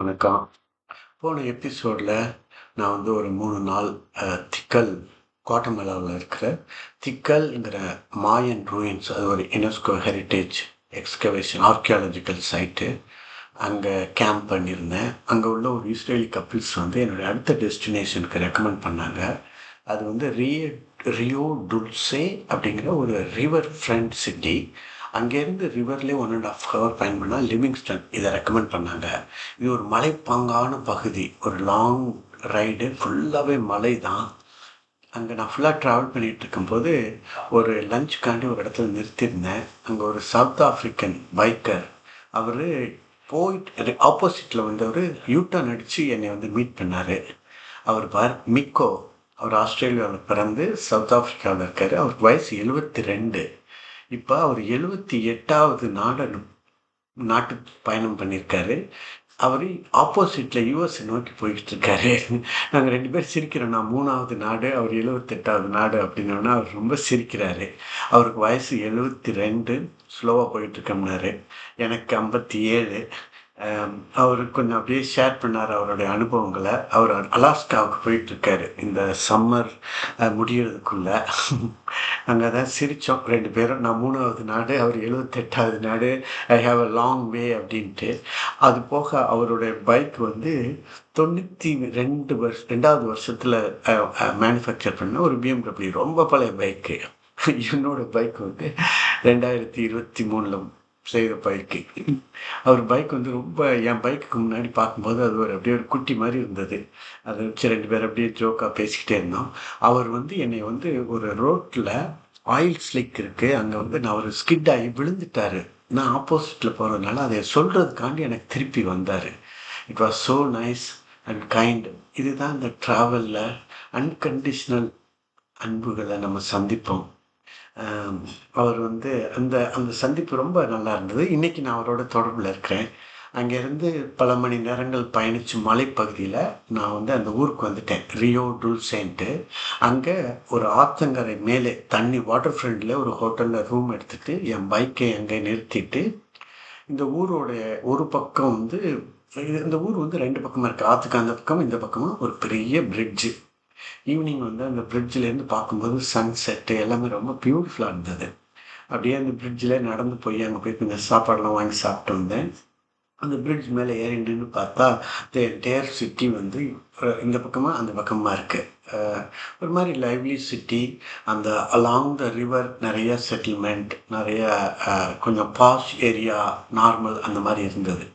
வணக்கம். போன எபிசோடில் நான் வந்து ஒரு மூணு நாள் திக்கல் குவாட்டமலாவில் இருக்கிற திக்கல்ங்கிற மாயன் ரூயின்ஸ் அது ஒரு UNESCO heritage excavation archaeological site. அங்கே கேம்ப் பண்ணியிருந்தேன். அங்கே உள்ள ஒரு இஸ்ரேலி கப்பிள்ஸ் வந்து என்னுடைய அடுத்த டெஸ்டினேஷனுக்கு ரெக்கமெண்ட் பண்ணாங்க. அது வந்து ரிய ரியோ டுல்சே அப்படிங்கிற ஒரு ரிவர் ஃப்ரண்ட் சிட்டி. அங்கேருந்து ரிவர்லேயே 1 1/2 ஹவர் பயன் பண்ணால் லிவிங்ஸ்டன் இதை ரெக்கமெண்ட் பண்ணாங்க. இது ஒரு மலைப்பாங்கான பகுதி. ஒரு லாங் ரைடு ஃபுல்லாகவே மலை தான். அங்கே நான் ஃபுல்லாக ட்ராவல் பண்ணிகிட்டு இருக்கும்போது, ஒரு லஞ்சுக்காண்டி ஒரு இடத்துல நிறுத்தியிருந்தேன். அங்கே ஒரு சவுத் ஆஃப்ரிக்கன் பைக்கர் அவர் போயிட்டு ஆப்போசிட்டில் வந்தவர் யூட்டன் அடித்து என்னை வந்து மீட் பண்ணார் அவர் பார் மிக்கோ. அவர் ஆஸ்திரேலியாவில் பிறந்து சவுத் ஆஃப்ரிக்காவில் இருக்கார் அவருக்கு வயசு 72. இப்போ அவர் 78வது நாட நாட்டு பயணம் பண்ணியிருக்காரு. அவர் ஆப்போசிட்டில் யூஎஸ் நோக்கி போய்கிட்டு இருக்காரு. நாங்க 2 பேரும் சிரிக்கிறோம். நான் மூணாவது நாடு, அவர் 78வது நாடு அப்படின்னோனே அவர் ரொம்ப சிரிக்கிறாரு. அவருக்கு வயசு எழுபத்தி ரெண்டு ஸ்லோவாக போயிட்டுருக்கோம்னாரு எனக்கு ஐம்பத்தி ஏழு அவர் கொஞ்சம் அப்படியே ஷேர் பண்ணார் அவருடைய அனுபவங்களை அவர் அலாஸ்காவுக்கு போயிட்டு இருக்காரு. இந்த சம்மர் அ முடியறதுக்குள்ள. தான் அதான் சிரிச்சோம் ரெண்டு பேரும். நான் மூணாவது நாடு, அவர் 78வது நாடு. I have a long way அப்படின்ட்டு. அது போக அவருடைய பைக் வந்து 92 வருஷ 2வது வருஷத்துல அ அ மேனுஃபேக்சர் பண்ண ஒரு பிஎம்டபிள்யூ ரொம்ப பழைய பைக்கு. என்னோட பைக் வந்து 2023ல செய்த பைக்கு. அவர் பைக் வந்து ரொம்ப என் பைக்குக்கு முன்னாடி பார்க்கும்போது அது ஒரு அப்படியே ஒரு குட்டி மாதிரி இருந்தது. அதை வச்சு 2 பேரும் அப்படியே ஜோக்கா பேசிக்கிட்டே இருந்தோம். அவர் வந்து என்னை வந்து ஒரு ரோட்டில் ஆயில் ஸ்லிக் இருக்குது அங்கே வந்து நான் ஒரு ஸ்கிட் ஆகி விழுந்துட்டாரு. நான் ஆப்போசிட்டில் போகிறதுனால அதை சொல்கிறதுக்காண்டி எனக்கு திருப்பி வந்தார் it was so nice and kind. இதுதான் இந்த ட்ராவலில் அன்கண்டிஷ்னல் அன்புகளை நம்ம சந்திப்போம். அவர் வந்து அந்த அந்த சந்திப்பு ரொம்ப நல்லா இருந்தது. இன்றைக்கி நான் அவரோட தொடர்பில் இருக்கிறேன். அங்கேருந்து பல மணி நேரங்கள் பயணித்து மலைப்பகுதியில் நான் வந்து அந்த ஊருக்கு வந்துட்டேன். ரியோ டுல்சேன்ட்டு. அங்கே ஒரு ஆத்தங்கரை மேலே தண்ணி வாட்டர் ஃப்ரண்டில் ஒரு ஹோட்டலில் ரூம் எடுத்துகிட்டு என் பைக்கை அங்கே நிறுத்திட்டு, இந்த ஊரோடைய ஒரு பக்கம் வந்து இது இந்த ஊர் வந்து ரெண்டு பக்கமாக இருக்குது ஆத்துக்கு அந்த பக்கம், இந்த பக்கமும் ஒரு பெரிய பிரிட்ஜு ஈவினிங் வந்து அந்த பிரிட்ஜிலேருந்து பார்க்கும்போது சன்செட் எல்லாமே ரொம்ப பியூட்டிஃபுல்லாக இருந்தது. அப்படியே அந்த பிரிட்ஜில் நடந்து போய் அங்கே போய் கொஞ்சம் சாப்பாடெலாம் வாங்கி சாப்பிட்டு வந்தேன். அந்த பிரிட்ஜ் மேலே ஏறி பார்த்தா, தி என்டையர் சிட்டி வந்து இந்த பக்கமாக அந்த பக்கமாக இருக்குது ஒரு மாதிரி லைவ்லி சிட்டி. அந்த அலாங் த ரிவர் நிறைய செட்டில்மெண்ட், நிறைய கொஞ்சம் பாஷ் ஏரியா, நார்மல் அந்த மாதிரி இருந்தது.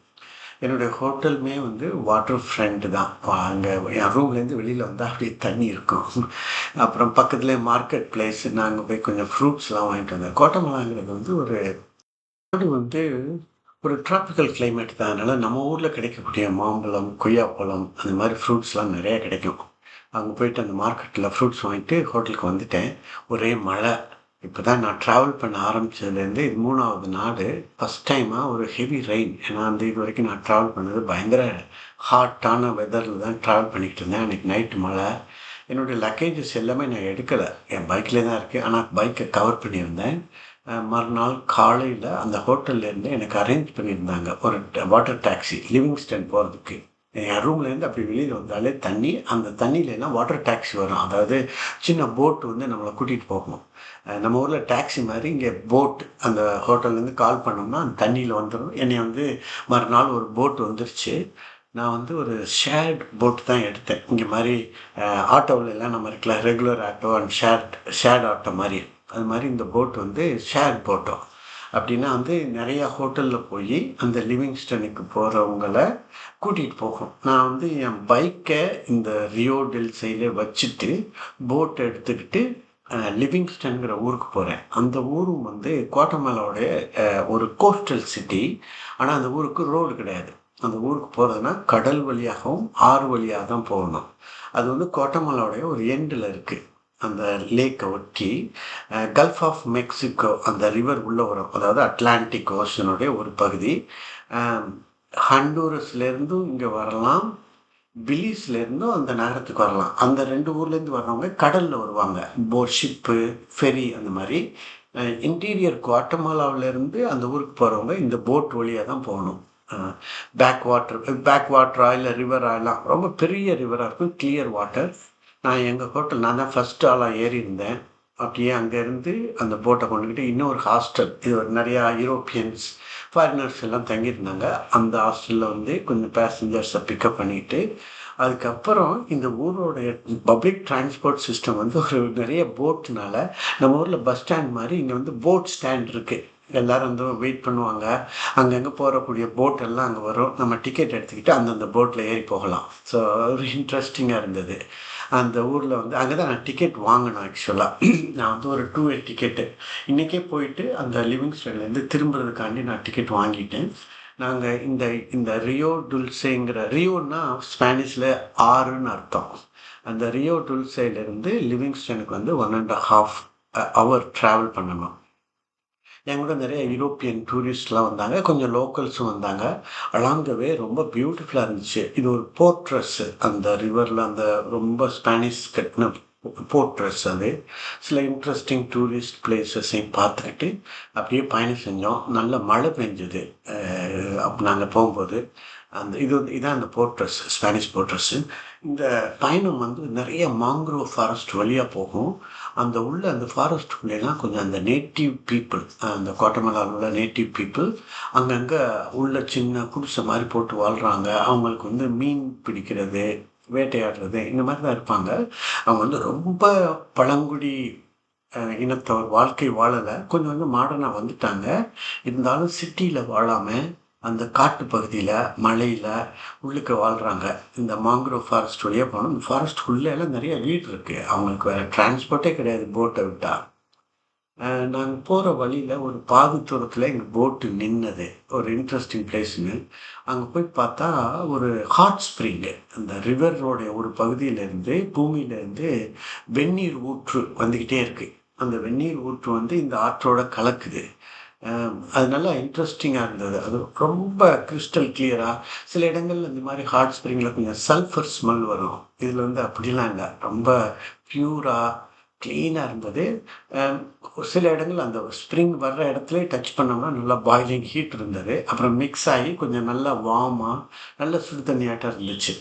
என்னுடைய ஹோட்டலுமே வந்து வாட்டர் ஃப்ரண்ட் தான். அங்கே என் ரூம்லேருந்து வெளியில் வந்தால் அப்படியே தண்ணி இருக்கும். அப்புறம் பக்கத்துலேயே மார்க்கெட் பிளேஸ். நாங்கள் போய் கொஞ்சம் ஃப்ரூட்ஸ்லாம் வாங்கிட்டு வந்தோம் கோட்டமலாங்கிறது வந்து ஒரு நாடு வந்து ஒரு டிராபிக்கல் கிளைமேட் தான். அதனால் நம்ம ஊரில் கிடைக்கக்கூடிய மாம்பழம், கொய்யாப்பழம் அந்த மாதிரி ஃப்ரூட்ஸ்லாம் நிறையா கிடைக்கும். அங்கே போயிட்டு அந்த மார்க்கெட்டில் ஃப்ரூட்ஸ் வாங்கிட்டு ஹோட்டலுக்கு வந்துட்டேன். ஒரே மழை. இப்போ தான் நான் ட்ராவல் பண்ண ஆரம்பித்ததுலேருந்து இது மூணாவது நாடு. ஃபஸ்ட் டைமாக ஒரு ஹெவி ரெயின். ஏன்னா வந்து இதுவரைக்கும் நான் ட்ராவல் பண்ணது பயங்கர ஹாட்டான வெதரில் தான் ட்ராவல் பண்ணிக்கிட்டு இருந்தேன். அன்னைக்கு நைட்டு மழை. என்னுடைய லக்கேஜஸ் எல்லாமே நான் எடுக்கலை என் பைக்கில் தான் இருக்குது ஆனால் பைக்கை கவர் பண்ணியிருந்தேன். மறுநாள் காலையில் அந்த ஹோட்டல்லேருந்து எனக்கு அரேஞ்ச் பண்ணியிருந்தாங்க. ஒரு வாட்டர் டாக்ஸி லிவிங்ஸ்டன் போகிறதுக்கு என் ரூம்லேருந்து அப்படி வெளியில் வந்தாலே தண்ணி. அந்த தண்ணியிலலாம் வாட்டர் டாக்ஸி வரும். அதாவது சின்ன போட் வந்து நம்மளை கூட்டிகிட்டு போகும். நம்ம ஊரில் டாக்ஸி மாதிரி இங்கே போட். அந்த ஹோட்டல்லேருந்து கால் பண்ணோம்னா, அந்த தண்ணியில் வந்துடும் என்னை வந்து மறுநாள் ஒரு போட் வந்துருச்சு. நான் வந்து ஒரு ஷேர்ட் போட் தான் எடுத்தேன். இங்கே மாதிரி அ நம்ம இருக்கலாம் regular auto and shared shared auto மாதிரி அது மாதிரி இந்த போட் வந்து ஷேர்ட் போட்டோ. அப்படின்னா வந்து நிறையா ஹோட்டலில் போய் அந்த லிவிங்ஸ்டனுக்கு போகிறவங்கள கூட்டிகிட்டு போகும். நான் வந்து என் பைக்கை இந்த ரியோ டெல்சேல வச்சுட்டு, போட் எடுத்துக்கிட்டு லிவிங்ஸ்டன்கிற ஊருக்கு போகிறேன் அந்த ஊரும் வந்து குவாட்டமாலாவுடைய ஒரு கோஸ்டல் சிட்டி. ஆனால் அந்த ஊருக்கு ரோடு கிடையாது. அந்த ஊருக்கு போகிறதுனா கடல் வழியாகவும், ஆறு வழியாக தான் போகணும். அது வந்து குவாட்டமாலாவுடைய ஒரு எண்டில் இருக்குது அந்த லேக்கை ஒட்டி கல்ஃப் ஆஃப் மெக்சிகோ அந்த ரிவர் உள்ள வரும். அதாவது அட்லாண்டிக் ஓஷனுடைய ஒரு பகுதி. ஹண்டூரஸ்லேருந்தும் இங்கே வரலாம். பிலீஸ்லேருந்தும் அந்த நகரத்துக்கு வரலாம். அந்த ரெண்டு ஊர்லேருந்து வர்றவங்க கடலில் வருவாங்க. போட் ஷிப்பு, ஃபெரி அந்த மாதிரி இன்டீரியர் குவாட்டமாலாவிலேருந்து அந்த ஊருக்கு போகிறவங்க இந்த போட் வழியாக தான் போகணும். பேக் வாட்டர் பேக் வாட்டரா இல்லை ரிவரா எல்லாம் ரொம்ப பெரிய ரிவராக இருக்கும் கிளியர் வாட்டர் நான் எங்கள் ஹோட்டல் நான் தான் ஃபஸ்ட் ஆளாக ஏறி இருந்தேன் அப்படியே அங்கேருந்து அந்த போட்டை கொண்டுக்கிட்டு இன்னொரு ஹாஸ்டல் இது ஒரு நிறையா யூரோப்பியன்ஸ் ஃபாரினர்ஸ் எல்லாம் தங்கியிருந்தாங்க. அந்த ஹாஸ்டலில் வந்து கொஞ்சம் பேசஞ்சர்ஸை பிக்கப் பண்ணிட்டு அதுக்கப்புறம் இந்த ஊரோடைய பப்ளிக் டிரான்ஸ்போர்ட் சிஸ்டம் வந்து ஒரு நிறைய போட்னால நம்ம ஊரில் பஸ் ஸ்டாண்ட் மாதிரி இங்கே வந்து போட் ஸ்டாண்ட் இருக்குது எல்லாரும் வந்து வெயிட் பண்ணுவாங்க. அங்கங்கே போகக்கூடிய போட் எல்லாம் அங்கே வரும். நம்ம டிக்கெட் எடுத்துக்கிட்டு அந்தந்த போட்டில் ஏறி போகலாம். ஸோ ஒரு இன்ட்ரெஸ்டிங்காக இருந்தது. அந்த ஊரில் வந்து அங்கே தான் நான் டிக்கெட் வாங்கினேன் ஆக்சுவலாக நான் வந்து ஒரு டூ ஏ டிக்கெட்டு இன்றைக்கே போயிட்டு அந்த லிவிங் லிவிங்ஸ்டன்லேருந்து திரும்புறதுக்காண்டி நான் டிக்கெட் வாங்கிட்டேன். நாங்கள் இந்த இந்த ரியோ டுல்சேங்கிற ரியோன்னா ஸ்பானிஷில் ஆறுன்னு அர்த்தம். அந்த ரியோ டுல்சேலேருந்து லிவிங்ஸ்டனுக்கு வந்து one and half hour travel பண்ணணும். என் கூட நிறைய யூரோப்பியன் டூரிஸ்ட்லாம் வந்தாங்க. கொஞ்சம் லோக்கல்ஸும் வந்தாங்க. அலாங் த வே ரொம்ப பியூட்டிஃபுல்லாக இருந்துச்சு. இது ஒரு போர்ட்ரஸ் அந்த ரிவரில் அந்த ரொம்ப ஸ்பானிஷ் கட்டின போர்ட்ரஸ் அது. சில இன்ட்ரெஸ்டிங் டூரிஸ்ட் பிளேசஸையும் பார்த்துக்கிட்டு அப்படியே பயணம் செஞ்சோம். நல்ல மழை பெஞ்சுது. அப்போ நாங்கள் போகும்போது அந்த இது இதான் அந்த போர்ட்ரஸ் ஸ்பானிஷ் போர்ட்ரஸ்ஸு இந்த பயணம் வந்து நிறைய மாங்க்ரோவ் ஃபாரஸ்ட் வழியாக போகும். அந்த உள்ள அந்த ஃபாரஸ்ட்டுக்குள்ளேலாம் கொஞ்சம் அந்த நேட்டிவ் பீப்புள் அந்த கோட்டமலாவில் உள்ள நேட்டிவ் பீப்புள் அங்கங்கே உள்ள சின்ன குடிசை மாதிரி போட்டு வாழ்கிறாங்க அவங்களுக்கு வந்து மீன் பிடிக்கிறது வேட்டையாடுறது இந்த மாதிரி தான் இருப்பாங்க. அவங்க வந்து ரொம்ப பழங்குடி இனத்தவர் வாழ்க்கை வாழலை. கொஞ்சம் வந்து மாடர்னாக வந்துட்டாங்க. இருந்தாலும் சிட்டியில் வாழாமல் அந்த காட்டு பகுதியில் மலையில் உள்ளுக்க வாழ்கிறாங்க இந்த மாங்க்ரோவ் ஃபாரஸ்ட் வழியாக போனோம் இந்த ஃபாரஸ்ட் எல்லாம் நிறைய வீடு இருக்குது அவங்களுக்கு வேறு டிரான்ஸ்போர்ட்டே கிடையாது போட்டை விட்டால் நாங்கள் போகிற வழியில் ஒரு பாதி தூரத்தில் எங்கள் போட்டு நின்னது. ஒரு இன்ட்ரெஸ்டிங் பிளேஸுங்க அங்கே போய் பார்த்தா ஒரு ஹாட் ஸ்ப்ரிங்கு அந்த ரிவரோடைய ஒரு பகுதியிலேருந்து பூமியிலேருந்து வெந்நீர் ஊற்று வந்துக்கிட்டே இருக்குது அந்த வெந்நீர் ஊற்று வந்து இந்த ஆற்றோட கலக்குது. அது நல்லா இன்ட்ரெஸ்டிங்காக இருந்தது. அது ரொம்ப கிறிஸ்டல் கிளியராக சில இடங்கள்ல இந்த மாதிரி ஹாட் ஸ்ப்ரிங்கில் கொஞ்சம் சல்ஃபர் ஸ்மெல் வரும். இதில் வந்து அப்படிலாம் இல்லை. ரொம்ப ப்யூராக க்ளீனாக இருந்தது. சில இடங்கள் அந்த ஸ்ப்ரிங் வர்ற இடத்துல டச் பண்ணோம்னா நல்லா பாய்லிங் ஹீட் இருந்தது. அப்புறம் மிக்ஸ் ஆகி கொஞ்சம் நல்லா வார்மாக நல்ல சுடு தண்ணியாட்டம் இருந்துச்சு.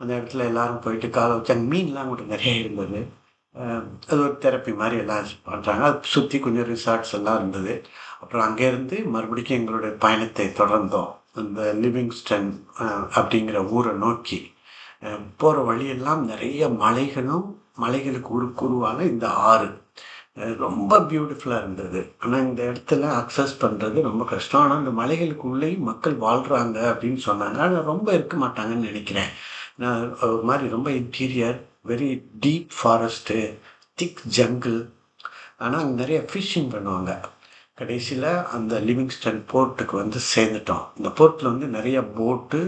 அந்த இடத்துல எல்லாரும் போயிட்டு காலை வச்சாங்க மீன்லாம் கூட நிறைய இருந்தது. அது ஒரு தெரப்பி மாதிரி எல்லாம் பண்ணுறாங்க அது சுற்றி கொஞ்சம் ரிசார்ட்ஸ் எல்லாம் இருந்தது. அப்புறம் அங்கேருந்து மறுபடியும் எங்களுடைய பயணத்தை தொடர்ந்தோம். அந்த லிவிங்ஸ்டன் அப்படிங்கிற ஊரை நோக்கி. போகிற வழியெல்லாம் நிறைய மலைகளும் மலைகளுக்கு உரு உருவான இந்த ஆறு. ரொம்ப பியூட்டிஃபுல்லாக இருந்தது. ஆனால் இந்த இடத்துல அக்சஸ் பண்ணுறது ரொம்ப கஷ்டம். ஆனால் இந்த மலைகளுக்கு உள்ளேயும் மக்கள் வாழ்கிறாங்க அப்படின்னு சொன்னாங்க. ஆனால் ரொம்ப இருக்க மாட்டாங்கன்னு நினைக்கிறேன். நான் ஒரு மாதிரி ரொம்ப interior very deep forest thick jungle ஆனால் அங்கே நிறைய ஃபிஷ்ஷிங் பண்ணுவாங்க. கடைசியில் அந்த லிவிங்ஸ்டன் போர்ட்டுக்கு வந்து சேர்ந்துட்டோம். இந்த போர்ட்டில் வந்து நிறைய boat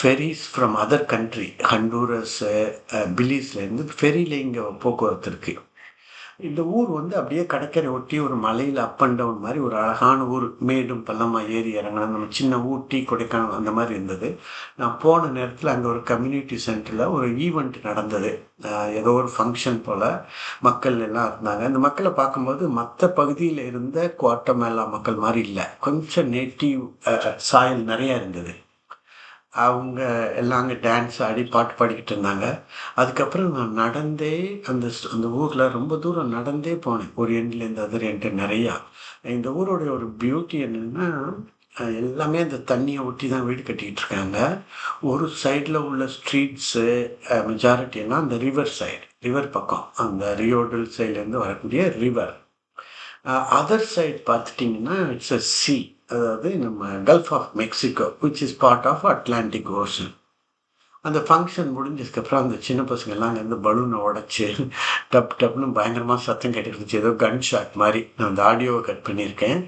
ferries from other country Honduras பிலிஸ்லேருந்து ஃபெரியில் இங்கே போக்குவரத்து இருக்குது இந்த ஊர் வந்து அப்படியே கடற்கரை ஒட்டி ஒரு மலையில் அப் அண்ட் டவுன் மாதிரி ஒரு அழகான ஊர். மேடும் பள்ளமாக ஏறி இறங்கணும் நம்ம சின்ன ஊட்டி கொடைக்கானல் அந்த மாதிரி இருந்தது. நான் போன நேரத்தில் அங்கே ஒரு கம்யூனிட்டி சென்டரில் ஒரு ஈவெண்ட் நடந்தது. ஏதோ ஒரு ஃபங்க்ஷன் போல் மக்கள் எல்லாம் இருந்தாங்க. அந்த மக்களை பார்க்கும்போது மற்ற பகுதியில் இருந்த குவாட்டமேலா மக்கள் மாதிரி இல்லை. கொஞ்சம் நேட்டிவ் சாயல் நிறையா இருந்தது. அவங்க எல்லாம் அங்கே டான்ஸ் ஆடி பாட்டு பாடிக்கிட்டு இருந்தாங்க. அதுக்கப்புறம் நான் நடந்தே அந்த அந்த ஊரில் ரொம்ப தூரம் நடந்தே போனேன். ஒரு எண்ட்லேருந்து அதர் எண்டு நிறையா. இந்த ஊரோடைய ஒரு பியூட்டி என்னென்னா எல்லாமே அந்த தண்ணியை ஒட்டி தான் வீடு கட்டிக்கிட்டு இருக்காங்க. ஒரு சைடில் உள்ள ஸ்ட்ரீட்ஸு மெஜாரிட்டி எல்லாம் அந்த ரிவர் சைடு ரிவர் பக்கம். அந்த ரியோடல் சைட்லேருந்து வரக்கூடிய ரிவர் அதர் சைட் பார்த்துட்டிங்கன்னா இட்ஸ் அ சி அதாவது நம்ம Gulf of Mexico which is part of Atlantic Ocean அந்த ஃபங்க்ஷன் முடிஞ்சதுக்கப்புறம் அந்த சின்ன பசங்கள்லாம் அங்கேருந்து பலூனை உடச்சி டப் டப்னு பயங்கரமாக சத்தம் கேட்டுருந்துச்சு ஏதோ கன் ஷாட் மாதிரி. நான் அந்த ஆடியோவை கட் பண்ணியிருக்கேன்.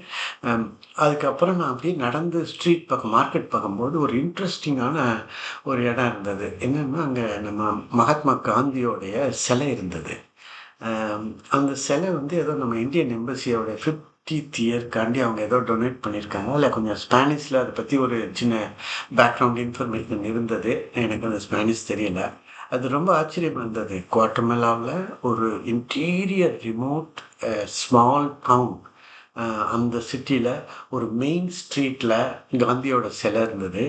அதுக்கப்புறம் நான் அப்படியே நடந்து ஸ்ட்ரீட் பக்கம் மார்க்கெட் பார்க்கும்போது ஒரு இன்ட்ரெஸ்டிங்கான ஒரு இடம் இருந்தது. என்னென்னா அங்கே நம்ம மகாத்மா காந்தியோடைய சிலை இருந்தது. அந்த சிலை வந்து ஏதோ நம்ம இந்தியன் எம்பசியோடைய ஃபிஃப்த் ஃபிஃப்டீத் இயர்க்காண்டி அவங்க ஏதோ டொனேட் பண்ணியிருக்காங்க. இல்லை கொஞ்சம் ஸ்பானிஷில் அதை பற்றி ஒரு சின்ன பேக்ரவுண்ட் இன்ஃபர்மேஷன் இருந்தது. எனக்கு அந்த ஸ்பானிஷ் தெரியல. அது ரொம்ப ஆச்சரியமாக இருந்தது குவாட்டமெலாவில் ஒரு இன்டீரியர் ரிமோட் ஸ்மால் டவுன் அந்த சிட்டியில் ஒரு மெயின் ஸ்ட்ரீட்டில் காந்தியோட சிலை இருந்தது.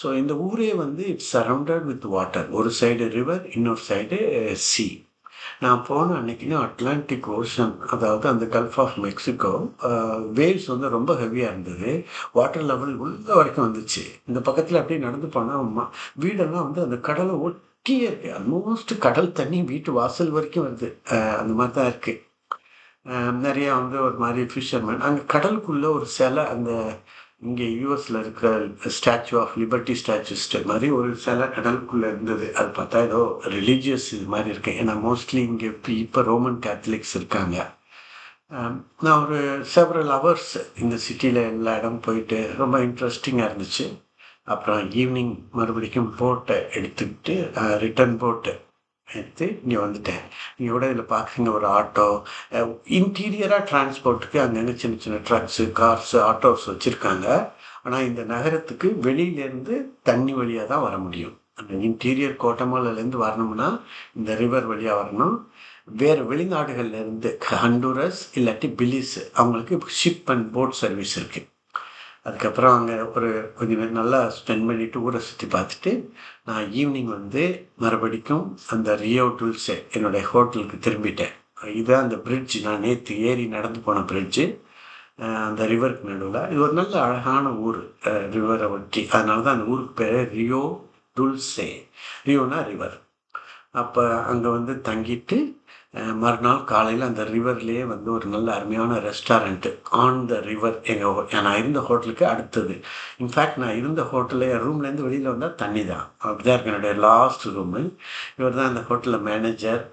ஸோ இந்த ஊரே வந்து இட்ஸ் சரௌண்டட் வித் வாட்டர் ஒரு சைடு ரிவர் இன்னொரு சைடு சி நான் போன அன்னைக்குன்னு அட்லாண்டிக் ஓஷன் அதாவது அந்த கல்ஃப் ஆஃப் மெக்சிகோ வேவ்ஸ் வந்து ரொம்ப ஹெவியாக இருந்தது. வாட்டர் லெவல் உள்ள வரைக்கும் வந்துச்சு. இந்த பக்கத்தில் அப்படியே நடந்து போனால் வீடெல்லாம் வந்து அந்த கடலை ஒட்டியே இருக்கு. ஆல்மோஸ்ட் கடல் தண்ணி வீட்டு வாசல் வரைக்கும் வருது. அந்த மாதிரி தான் இருக்குது நிறையா வந்து ஒரு மாதிரி ஃபிஷர்மேன் அங்கே கடலுக்குள்ளே ஒரு சிலை அந்த இங்கே யூஎஸில் இருக்கிற ஸ்டாச்சு ஆஃப் லிபர்ட்டி ஸ்டாச்சுஸ்ட் மாதிரி ஒரு சில கடலுக்குள்ளே இருந்தது. அது பார்த்தா ஏதோ ரிலீஜியஸ் இது மாதிரி இருக்கு. ஏன்னா மோஸ்ட்லி இங்கே இப்போ இப்போ ரோமன் கேத்தலிக்ஸ் இருக்காங்க. நான் ஒரு செவரல் ஹவர்ஸ் இந்த சிட்டியில் எல்லா இடம் போயிட்டு ரொம்ப இன்ட்ரெஸ்டிங்காக இருந்துச்சு. அப்புறம் ஈவினிங் மறுபடிக்கும் போட்டை எடுத்துக்கிட்டு ரிட்டர்ன் போட்டு எடுத்து இங்கே வந்துட்டேன் நீ கூட இதில் பார்க்குறீங்க ஒரு ஆட்டோ. இன்டீரியராக டிரான்ஸ்போர்ட்டுக்கு அங்கங்கே சின்ன சின்ன ட்ரக்ஸு கார்ஸு ஆட்டோஸ் வச்சுருக்காங்க. ஆனால் இந்த நகரத்துக்கு வெளியிலேருந்து தண்ணி வழியாக தான் வர முடியும். அந்த இன்டீரியர் கோட்டமாலேருந்து வரணும்னா இந்த ரிவர் வழியாக வரணும். வேறு வெளிநாடுகள்லேருந்து ஹண்டூரஸ் இல்லாட்டி பிலிஸ் அவங்களுக்கு ஷிப் அண்ட் போட் சர்வீஸ் இருக்குது அதுக்கப்புறம் அங்கே ஒரு கொஞ்சம் நேரம் நல்லா ஸ்பெண்ட் பண்ணிட்டு ஊரை சுற்றி பார்த்துட்டு நான் ஈவினிங் வந்து மறுபடிக்கும் அந்த ரியோ டூல்ஸே என்னுடைய ஹோட்டலுக்கு திரும்பிட்டேன். இதுதான் அந்த பிரிட்ஜ் நான் நேற்று ஏறி நடந்து போன பிரிட்ஜு அந்த ரிவருக்கு நடுவில். இது ஒரு நல்ல அழகான ஊர். ரிவரை ஒட்டி. அதனால தான் அந்த ஊருக்கு பேர் ரியோ டுல்சே ரியோனா ரிவர் அப்போ அங்கே வந்து தங்கிட்டு மறுநாள் காலையில் அந்த ரிவர்லேயே வந்து ஒரு நல்ல அருமையான ரெஸ்டாரண்ட்டு ஆன் த ரிவர் எங்கள் நான் இருந்த ஹோட்டலுக்கு அடுத்தது. இன்ஃபேக்ட் நான் இருந்த ஹோட்டலில் என் ரூம்லேருந்து வெளியில் வந்தால் தண்ணி தான் அப்படிதான் இருக்கு என்னுடைய லாஸ்ட் ரூமு இவர் தான் அந்த ஹோட்டலில் மேனேஜர்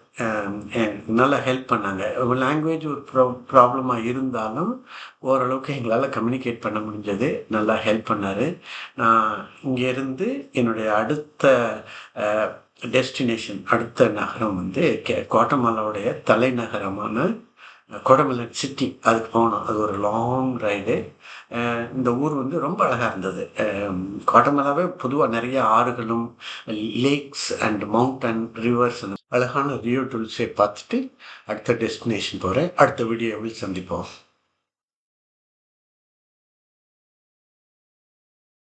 நல்லா ஹெல்ப் பண்ணாங்க. லாங்குவேஜ் ஒரு ப்ரா ப்ராப்ளமாக இருந்தாலும் ஓரளவுக்கு எங்களால் கம்யூனிகேட் பண்ண முடிஞ்சது. நல்லா ஹெல்ப் பண்ணார். நான் இங்கேருந்து என்னுடைய அடுத்த டெஸ்டினேஷன் அடுத்த நகரம் வந்து கே கோட்டமலாவுடைய தலைநகரமான கொடமலன் சிட்டி அதுக்கு போனோம் அது ஒரு லாங் ரைடு இந்த ஊர் வந்து ரொம்ப அழகாக இருந்தது. கோட்டமலாவே பொதுவாக நிறைய ஆறுகளும் லேக்ஸ் அண்ட் மவுண்டன் ரிவர்ஸ் அழகான ரியோ டூல்ஸை பார்த்துட்டு அடுத்த டெஸ்டினேஷன் போகிறேன் அடுத்த வீடியோவில் சந்திப்போம்.